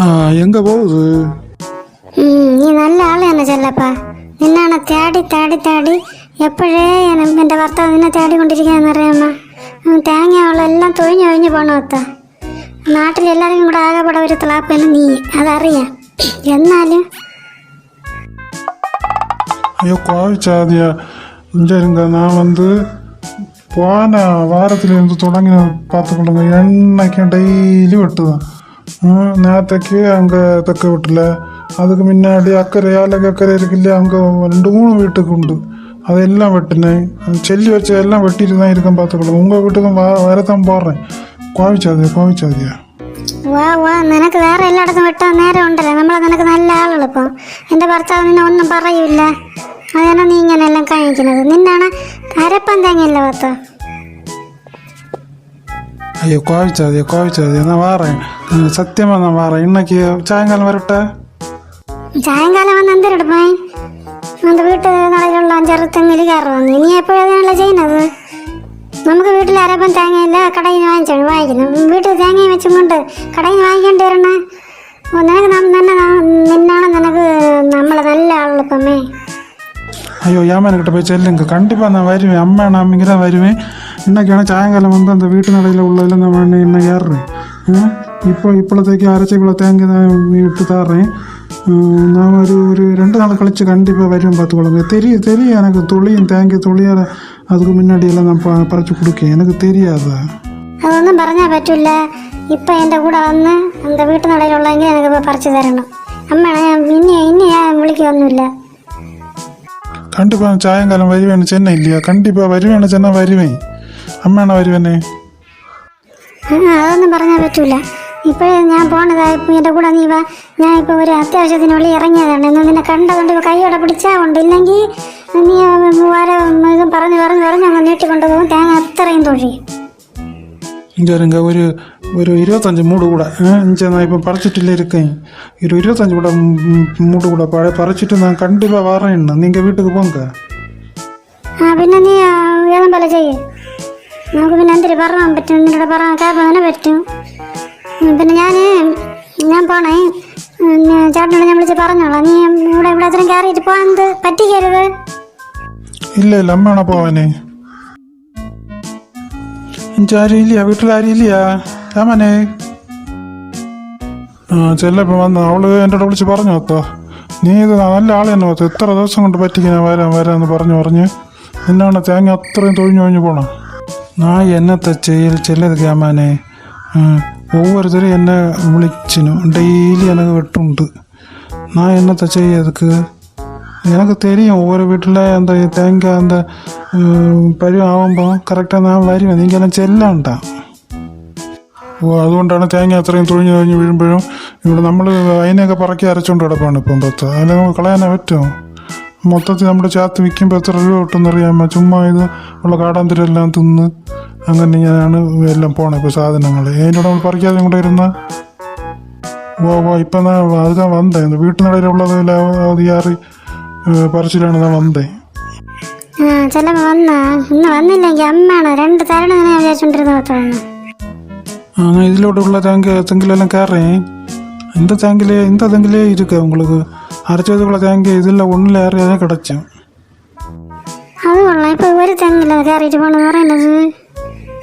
ஆ எங்கே போகுது ഉം, നീ നല്ല ആള് തന്നെ ചെല്ലപ്പാ നിന്നാണ് തേടി തേടി തേടി എപ്പോഴേ ഞാൻ- എൻ്റെ ഭർത്താവ് നിന്നെ തേടിക്കൊണ്ടിരിക്കുകയെന്ന് അറിയാമ തേങ്ങയുള്ളെല്ലാം തൊഴിഞ്ഞു ഒഴിഞ്ഞു പോണോത്ത നാട്ടിലെല്ലാവർക്കും കൂടെ ആകെപ്പെടെ ഒരു തിളാപ്പല്ല നീ അതറിയാം എന്നാലും ஐயோ கோவிச்சாதியா இங்கே இருங்க நான் வந்து போன வாரத்திலேருந்து தொடங்கி பார்த்துக்கொள்ளுங்க எண்ணெய்க்கு டெய்லி வெட்டுதான் ம், நேத்தைக்கு அங்கே தெக்க வீட்டில் அதுக்கு முன்னாடி அக்கறை ஏழைக்கு அக்கறை இருக்கு இல்லையா அங்கே ரெண்டு மூணு வீட்டுக்கு உண்டு அதெல்லாம் வெட்டினேன் செல்லி வச்ச எல்லாம் வெட்டிட்டு தான் இருக்கேன் பார்த்துக்கொள்ளுங்க உங்கள் வீட்டுக்கும் வ வரத்தான் போடுறேன் கோவிச்சாதியா கோவிச்சாதியா വാ വാ നിനക്ക് വേറെ എല്ലായിടത്തും വെട്ടാൻ നേരം ഉണ്ടല്ലോ നമ്മളെ നിനക്ക് നല്ല ആളുകളിപ്പം എൻ്റെ ഭർത്താവ് നിന്നെ ഒന്നും പറയൂല അതാണ് നീ ഇങ്ങനെയെല്ലാം കാണിക്കുന്നത് നിന്നാണ് അരപ്പം തേങ്ങയല്ല ഭർത്താവ് ஐயோ கோவிச்சாதியா கோவிச்சாதியா நான் வாரேன் சத்தியமாக நான் வாரேன் இன்னைக்கு சாயங்காலம் வரட்டே സായങ്കാലം വന്ന് എന്തിനെടുപ്പേ அந்த വീട്ട് നാളിലുള്ള അഞ്ചാറ് തെങ്ങിൽ കയറുന്നു ഇനി എപ്പോഴാണല്ലോ ചെയ്യുന്നത് നമുക്ക് വീട്ടിൽ അരപ്പം തേങ്ങയില്ല കടയിൽ നിന്ന് വാങ്ങിച്ചാണ് വാങ്ങിക്കുന്നത് വീട്ടിൽ തേങ്ങയും വെച്ചും കൊണ്ട് കടയിൽ നിന്ന് വാങ്ങിക്കേണ്ടി വരണേ ഓ, നിനക്ക് നം- തന്നെ ന- നിന്നാണ് നിനക്ക് നമ്മളെ നല്ല ആളുള്ളപ്പമ്മേ ஐயோ ஏமானுக்கிட்ட போய் செல்லுங்க கண்டிப்பாக நான் வருவேன் அம்மா நான் இங்கே தான் வருவேன் இன்னைக்கான சாயங்காலம் வந்து அந்த வீட்டு நடையில் உள்ளதில் நான் மண்ணு இன்னும் ஏறுறேன் ம், இப்போ இப்போதைக்கு அரைச்சி இவ்வளோ தேங்கி தான் விட்டு தர்றேன் ம், நான் ஒரு ஒரு ரெண்டு நாள் கழிச்சு கண்டிப்பாக வருவேன் பார்த்துக்கொள்ளுங்க தெரியும் தெரியும் எனக்கு துளியும் தேங்கி துளியால் அதுக்கு முன்னாடி எல்லாம் நான் ப பறித்து கொடுக்கேன் எனக்கு தெரியாதா അതൊന്നും പറഞ്ഞാൽ പറ്റില്ല ഇപ്പം എൻ്റെ കൂടെ വന്ന് அந்த വീട്ടു നടയിലുള്ളെങ്കിൽ എനിക്കിപ്പോൾ പറിച്ചു തരണം അമ്മ ഞാൻ ഇനി ഇനി ഞാൻ വിളിക്കൊന്നുമില്ല கண்டிப்பாக சாயங்காலம் வருவேன்னு சொன்னேன் இல்லையா கண்டிப்பாக வருவேன்னு சொன்னால் வருவேன் அம்மாண்ணா வருவேனே ആ, അതൊന്നും പറഞ്ഞാൽ പറ്റൂല ഇപ്പോഴേ ഞാൻ പോണതാ ഇപ്പം എൻ്റെ കൂടെ നീ വാ ഞാൻ ഇപ്പോൾ ഒരു അത്യാവശ്യത്തിനുള്ളിൽ ഇറങ്ങിയതാണ് എന്ന് നിന്നെ കണ്ടതുകൊണ്ട് ഇപ്പൊ കൈയോടെ പിടിച്ചാ ഉണ്ട് ഇല്ലെങ്കിൽ നീ വര ഇത് പറഞ്ഞ് പറഞ്ഞ് പറഞ്ഞ് അങ്ങ് നീട്ടിക്കൊണ്ട് പോകും തേങ്ങ അത്രയും തൊഴിയും இங்கே இருங்க ஒரு ஒரு இருபத்தஞ்சி மூடு கூட இங்கே நான் இப்போ பறிச்சிட்டுல இருக்கேன் ஒரு இருபத்தஞ்சி கூட ம், ம், மூடு கூட ப பறிச்சிட்டு நான் கண்டிப்பாக வரேன் நீங்கள் வீட்டுக்கு போங்க ആ പിന്നെ നീ ആ, ഏതും പോലെ ചെയ്യ് നമുക്ക് പിന്നെ എന്തിനു പറയാൻ പറ്റും നിന്നോട് പറയാൻ കേൾപ്പാൻ പറ്റും ഉം, പിന്നെ ഞാൻ ഞാൻ പോണേ ഉം, ഞാൻ ചേട്ടനോട് ഞാൻ വിളിച്ച് പറഞ്ഞോളാം നീ ഇവിടെ ഇവിടെ അത്രയും കയറിയിട്ട് പോകാൻ പറ്റിക്കരുത് இல்லை இல்லை அம்மாண்ணா போவேனே இங்கே ആരും ഇല്ലയാ വീട്ടിൽ ആരും ഇല്ലയാ രാമനേ ആ ചെല്ലപ്പം വന്ന് അവൾ എന്നോട് വിളിച്ച് പറഞ്ഞു ഒത്തോ നീ ഇത് നല്ല ആൾ തന്നെ ഒത്തോ ദിവസം കൊണ്ട് പറ്റിക്കാൻ വരാം വരാം എന്ന് പറഞ്ഞു പറഞ്ഞ് നിന്നാണ് തേങ്ങ അത്രയും തൊഴിഞ്ഞു കഴിഞ്ഞു പോണം. നാ എന്നത്തെ ചെയ്യൽ ചെല്ലത് രാമാനെ ഒവ്വൊരുത്തരും എന്നെ വിളിച്ചിനു. ഡെയിലി എനക്ക് വെട്ടുണ്ട് നാ എന്നത്തെ ചെയ്യതുക്ക് എനക്ക് തരും ഓരോ വീട്ടിലെ എന്താ തേങ്ങ എന്താ പരിവാകുമ്പോൾ കറക്റ്റാ നാ വരുമോ നിങ്ങനെ ചെല്ലണ്ടാ. അതുകൊണ്ടാണ് തേങ്ങ അത്രയും തുഴഞ്ഞു തുഴഞ്ഞ് വീഴുമ്പോഴും ഇവിടെ നമ്മൾ അതിനെയൊക്കെ പറക്കി അരച്ചുകൊണ്ട് കിടപ്പാണ് ഇപ്പം പത്ത്. അതിനെ നമുക്ക് കളയാനേ പറ്റുമോ മൊത്തത്തിൽ നമ്മുടെ ചാത്ത് വിൽക്കുമ്പോൾ എത്ര രൂപ കിട്ടുമെന്നറിയാമോ? ചുമ്മാ ഇത് ഉള്ള കാടാന്തരെല്ലാം തിന്ന് അങ്ങനെ ഞാനാണ് എല്ലാം പോണേ ഇപ്പോൾ സാധനങ്ങൾ അതിന്റെ നമ്മൾ പറിക്കാതെ കൂടെ ഇരുന്ന ഓ ഓ ഇപ്പം ഞാൻ അതിനാ വന്നേ. വീട്ടിനിടയിലുള്ളത് ലാവതിയാറി പറിച്ചിലാണ് ഞാൻ വന്നേ. ചിലപ്പോൾ വന്നാ. ഇന്ന് വന്നില്ലെങ്കിൽ അമ്മയാണ് രണ്ട് തരണം ഞാൻ വിചാരിച്ചോണ്ടിരുന്ന തോന്നുന്നു ஆ நான் இதிலோட உள்ள தேங்க தெங்கிலெல்லாம் கேட்றேன் இந்த தேங்கிலே இந்த தெங்கிலே இருக்கு உங்களுக்கு அரைச்சதுக்குள்ள தேங்க இதில் ஒன்றில் ஏறியாதான் கிடச்சேன் അത് കൊള്ളാം ഇപ്പൊ ഒരു തെങ്ങില്ല കയറിയിട്ട് പോണെന്ന് പറയുന്നത്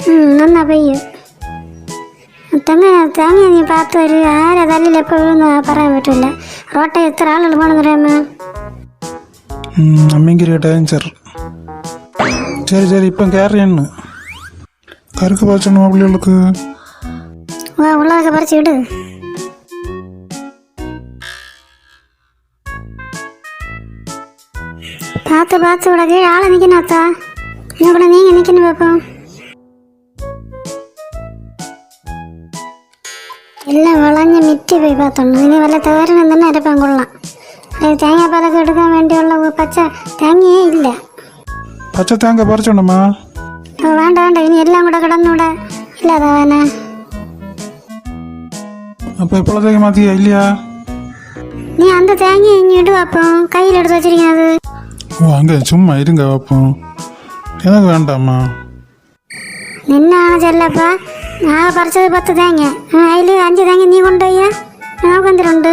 ഉം, നന്നാ പെയ്യും തെങ്ങ തേങ്ങ നീ പാത്ത് ഒരു ആരാ തല്ലിൽ എപ്പോഴും പറയാൻ പറ്റില്ല റോട്ടെ എത്ര ആളുകൾ പോണെന്ന് പറയുമ്പോ അമ്മിങ്കിരി ഡേഞ്ചർ சரி சரி இப்போ வா உள்ளாக பறிச்சு விடு. பார்த்து பார்த்து உடனே ஆளை நிற்கணும் அத்தா. என் கூட நீங்கள் நிற்கணும் பார்ப்போம் எல்லாம் விளைஞ்ச மிட்டி போய் பார்த்தோம். இனி வல்ல தவறுன்னு தானே இருப்பான் கொள்ளலாம். அது தேங்காய் பழக்கம் எடுக்க வேண்டியுள்ள பச்சை தேங்காயே இல்லை. பச்சை தேங்காய் பறிச்சோணுமா வேண்டாம் வேண்டாம். இனி எல்லாம் கூட கடந்து விட. இல்லாத வேணா. அப்போ எப்பளத்தைக்கு மாற்றியா இல்லையா? நீ அந்த தேங்காய் இங்கிட்டு வைப்போம் கையில் எடுத்து வச்சிருக்கேன் அது. ஓ அங்கே சும்மா இருங்க வைப்போம் எனக்கு வேண்டாம்மா. நின்ன செல்லப்பா. நான் பறிச்சது பத்து தேங்க. அதில் அஞ்சு தேங்க நீ கொண்டு போய் நான் கொண்டுருண்டு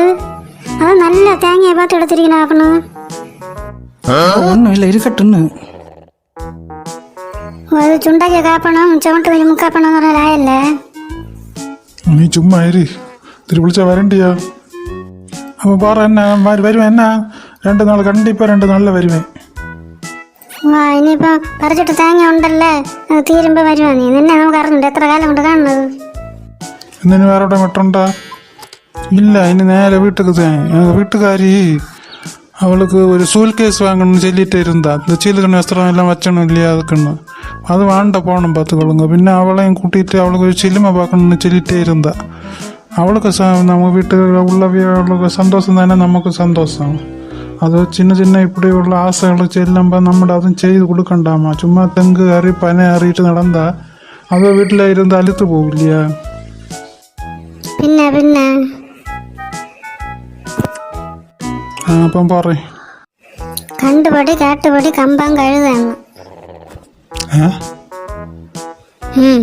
அது நல்ல தேங்காயை பார்த்து எடுத்துருக்கணும் ஆக்கணும் ஒன்றும் இல்லை இருக்கட்டும்னு. ஒரு சுண்டாக்கிய காப்பணும் செமட்டு வரி முக்காப்பணும் லாயில்லை நீ சும்மா இரு. തിരി വിളിച്ചാൽ വരണ്ടിയോ? അപ്പോൾ പറ എന്നാ വരും എന്നാ? രണ്ട് നാൾ കണ്ടിപ്പോൾ രണ്ട് നാളിൽ വരുമേ ഇനിയിപ്പോ പറിച്ചിട്ട് തേങ്ങ ഉണ്ടല്ലേ? തീരുമ്പോ വരുവാ നീ. നിന്നെ നമുക്ക് അറിഞ്ഞിട്ട് എത്ര കാലം കൊണ്ട് കാണുന്നത്? ഇന്നിനി വേറെ എവിടെ വിട്ടുണ്ടോ. ഇല്ല ഇനി നേരെ വീട്ടുക്ക് തേങ്ങ വീട്ടുകാരി അവൾക്ക് ഒരു സൂൽ കേസ് വാങ്ങണം ചൊല്ലിട്ട് ഇരുന്നാ ചീലതുണി വസ്ത്രം എല്ലാം വച്ചണം ഇല്ല അതൊക്കെ അത് വേണ്ട പോകണം പത്ത് കൊള്ളുങ്ക പിന്നെ അവളെയും കൂട്ടിയിട്ട് അവൾക്ക് ഒരു ചിലിമ പാക്കണം ചെല്ലിട്ടേ ഇരുന്നാ அவளுக்கு ச நம்ம வீட்டில் உள்ளவர்களுக்கு சந்தோஷம் தானே நமக்கு சந்தோஷம் അത് ചിന്ന ചിന്ന ഇപ്പടിയുള്ള ആശകൾ ചെല്ലുമ്പോൾ നമ്മുടെ അതും ചെയ്ത് കൊടുക്കണ്ടാമ ചുമ്മാ തെങ്ക് കയറി പന കയറിയിട്ട് നടന്നാ അത് വീട്ടിലിരുന്ന് അലുത്ത് പോവില്ല പിന്നെ പിന്നെ ആ അപ്പം പറയും കണ്ടുപടി കേട്ടുപടി കമ്പം കഴുതാണ് ഏ ഉം